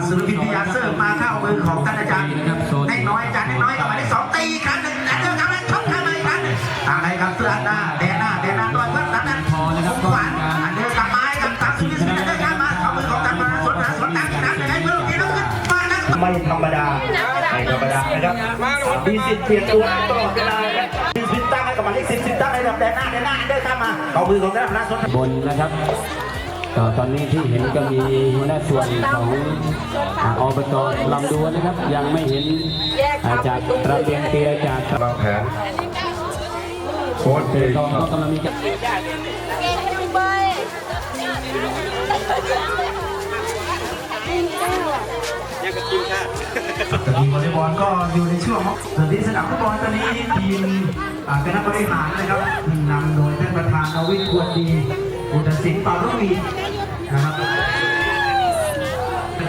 ยผู้เล่นของทางสุรพิทยาเซิร์ฟมาเข้ามือของท่านอาจารย์ให้น้อยอาจารย์ให้น้อยกับหมายเลขสองตีอีกครั้งหนึ่งแต่เดินทางนั้นชกทางไหนครั้งหนึ่งทางไหนครับเสื้อหน้าแดนหน้าแดนหน้าด้วยเพื่อนนั้นนั้นพอนะครับขวานอันเดินกลับมาให้กับทางสุริสิงห์เดินทางมาเข้ามือของทางพนัสสวนหาสวนตั้งอีกครั้งหนึ่งให้เพื่อนนี้ลุกขึ้นมานะไม่ธรรมดาไม่ธรรมดานะครับมีสิทธิ์เปลี่ยนตัวตลอดเวลาครับมีสิทธิ์ตั้งให้กับหมายเลขสิบสิทธิ์ตั้งให้กับแดนหน้าแดนหน้าเดินข้ามมาเอามือของแดนหน้าสนบนนะครับก็ ตอนนี้ที่เห็นก็มีหัวหน้าส่วนของอบตลำดวนนะครับ ยังไม่เห็นจากระเบียงเตียจากวางแผนโค้ชเองก็กำลังมีการตอนนี้วอลเลย์บอลก็อยู่ในช่วงของส่วนที่สนามฟุตบอลตอนนี้ทีมคณะบริหารนะครับนำโดยท่านประธานนวิทย์ควรดี อุตสิทธิ์ปารุวีนะครับ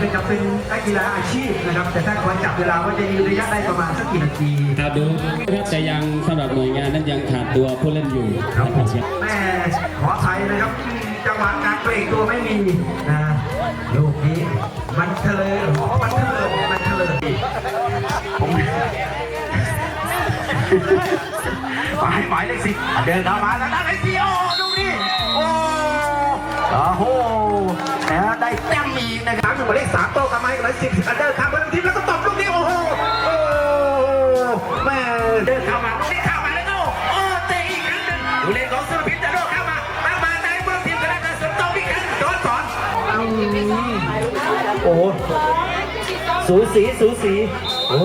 ก็จะเป็นนักกีฬาอาชีพนะครับ แต่ถ้าขอจับเวลาว่าจะยืนระยะได้ประมาณสักกี่นาทีครับดูนะครับแต่ยังสำหรับหน่วยงานนั้นยังขาดตัวผู้เล่นอยู่นะครับแม่ขออภัยนะครับจังหวะการเบรกตัวไม่มีนะลูกนี้มันเทะเลยอ๋อมันเทะเลยมันเทะเลยผมหมายหมายเลขสิบเดินเข้ามาแล้วได้ ครับอยู่หมายเลขสามโต้กับไม้กับหมายสิบอันเดอร์ข้ามไปทางทีมแล้วก็ตบลูกนี้โอ้โหโอ้แม่เดินเข้ามาลูกนี้เข้ามาแล้วก็โอ้เตะอีกครั้งหนึ่งผู้เล่นของสุรพิษจะโดดเข้ามาตั้งมาในเมืองทีมคณะการสนตบอีกครั้งโดนสอนโอ้สูสีสูสีโอ้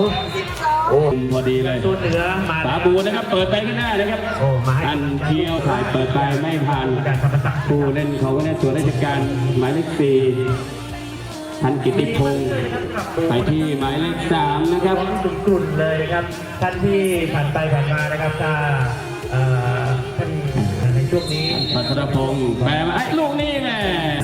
โอ้พอดีเลยตัวเหนือมาสาบูนะครับเปิดไปข้างหน้านะครับโอ้มาให้อันเที่ยวถ่ายเปิดไปไม่ผ่านการธรรมศักดิ์ผู้เล่นของหัวหน้าส่วนราชการหมายเลขสี่ พันกิติพงศ์ไปที่หมายเลขสามนะครับกลุ่นๆเลยนะครับ ท่านที่ผ่านไปผ่านมานะครับถ้าเอ่อท่านในช่วงนี้พัทรพงศ์แปลมาไอ้ลูกนี่แม่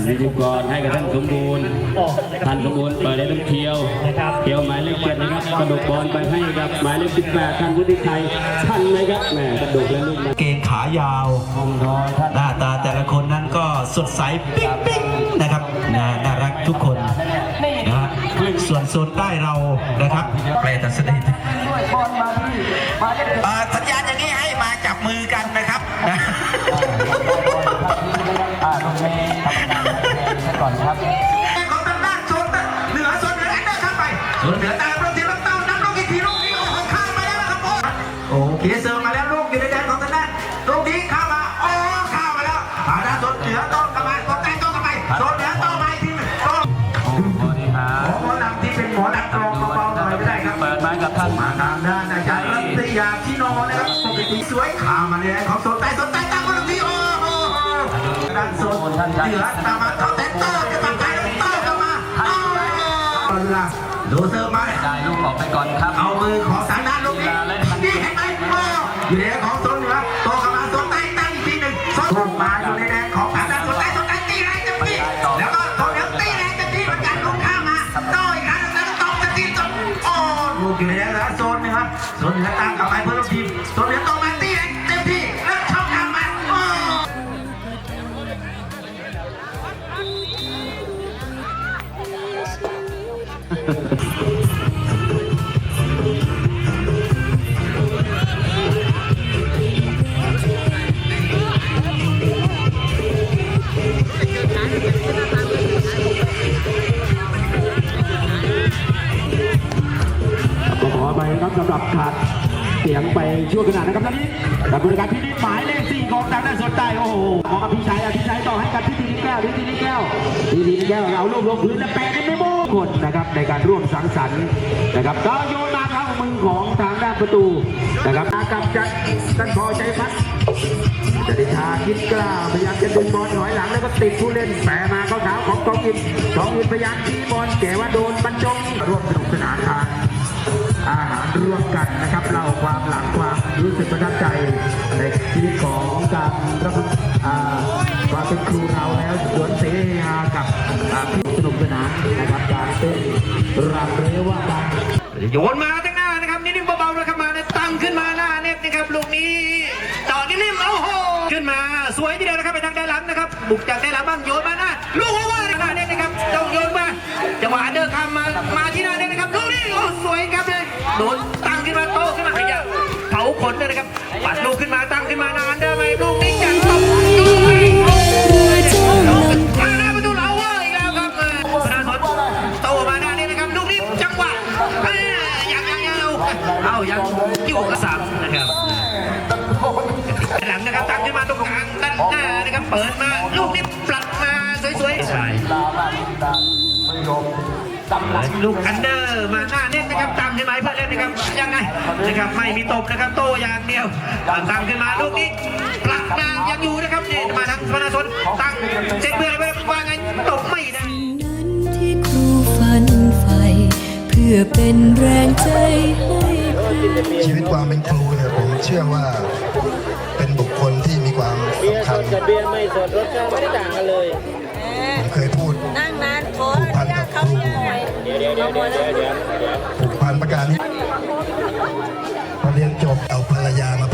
นิติกรให้กับท่านสมบูรณ์ออกนะครับท่านสมบูรณ์เปิดให้ลูกเคียวนะครับเคียวหมายเลขเจ็ดนะครับกระดกบอลไปให้กับหมายเลขสิบแปดท่านวุฒิชัยท่านนะครับแหมกระดกแล้วลูกนะเกงขายาวทองทอท่านหน้าตาแต่ ละคนนั้นก็สดใสปิ๊งปิ๊งนะครับน่าน่ารักทุกคนนะฮะส่วนโซนใต้เรานะครับแปลตัดสนิทอ่าสัญญาณอย่างนี้ให้มาจับมือกันนะครับนะอ่าตรงนี้ทำงานก่อนครับามาเลยของโซนใต้โซนใต้ตั้งคนละทีโอ้โหด้านโซนเหนือตามมาเขาเตะเตอร์จะตัดไปแล้วเตอร์กลับมาเอาละดูเซิร์มาได้ลูกออกไปก่อนครับ เอามือของทางด้านลูกนี้นี่เห็นไหมโอ้อยู่ในแดนของโซนเหนือโตกลับมาโซนใต้ตั้งอีกทีหนึ่งโซนถูกมาอยู่ในแดนของทางด้านโซนใต้โซนใต้ตีแรงเต็มที่แล้วก็โซนเหนือตีแรงเต็มที่เหมือนกันลูกข้ามมาโต้อีกครั้งแล้วก็ตบจะทีตบโอ้ลูกอยู่ในแดนแล้วโซนเหนือโซนเหนือตามกลับไปเพื่อลูกทีมโซนเหนือ ดับบริการพินิจหมายเลขสี่ของทางด้านสนใจโอ้โหของอภิชัยอภิชัยต่อให้กับพิธีนิแก้วพิธีนิแก้วพิธีนิแก้วเราลูกลงพื้นและแปะในไม่โมกดนะครับในการร่วมสังสรรค์นะครับก็โยนมาเข้ามือของทางด้านประตูนะครับอากับจัดท่านพอใจพัดจติชาคิดกล้าพยายามจะดึงบอลถอยหลังแล้วก็ติดผู้เล่นแปะมาเข้าเท้าของกองอินกองอินพยายามทีบอลแกว่าโดนบรรจงร่วมสนุกสนานทางอาหารร่วมกันนะครับเล่าความหลังความรู้สึกประทับใจ วิตของการรับอ่าความเป็นครูเราแล้วสวนเสฮากับพี่สนุกสนานนะครับการเต้นรำเรว่าการโยนมาตั้งหน้านะครับนิ่มๆเบาๆนะครับมาตั้งขึ้นมาหน้าเน็ตนะครับลูกนี้ต่อนิ่มๆโอ้โหขึ้นมาสวยทีเดียวนะครับไปทางด้านหลังนะครับบุกจากด้านายังอยู่กับสามนะครับหลังนะครับตั้งขึ้นมาตรงกลางด้านหน้านะครับเปิดมาลูกนี้ปลัดมาสวยๆใช่ลูกอันเดอร์มาหน้าเน็ตนะครับตั้งขึ้นมาเพื่อนเล่นนะครับยังไงนะครับไม่มีตบนะครับโตอย่างเดียวตั้งขึ้นมาลูกนี้ปลัดมายังอยู่นะครับเนี่มาทางธนาสนตั้งเซ็ตเพื่อนไว้ว่าไงตบไม่ได้นั้นที่ครูฝันใฝ่เพื่อเป็นแรงใจให้ ชีวิตความเป็นครูเนี่ยผมเชื่อว่าเป็นบุคคลที่มีความสำคัญกับเบียร์ไม่สดรสชาติไม่ได้ต่างกันเลยผมเคยพูดนั่งนานขออนุญาตเขาหน่อยเดี๋ยวเดี๋ยวเดี๋ยวเดี๋ยวเดี๋ยวเดี๋ยวเดี๋ยวผูกพันประการนี้พอเรียนจบเอาภรรยามา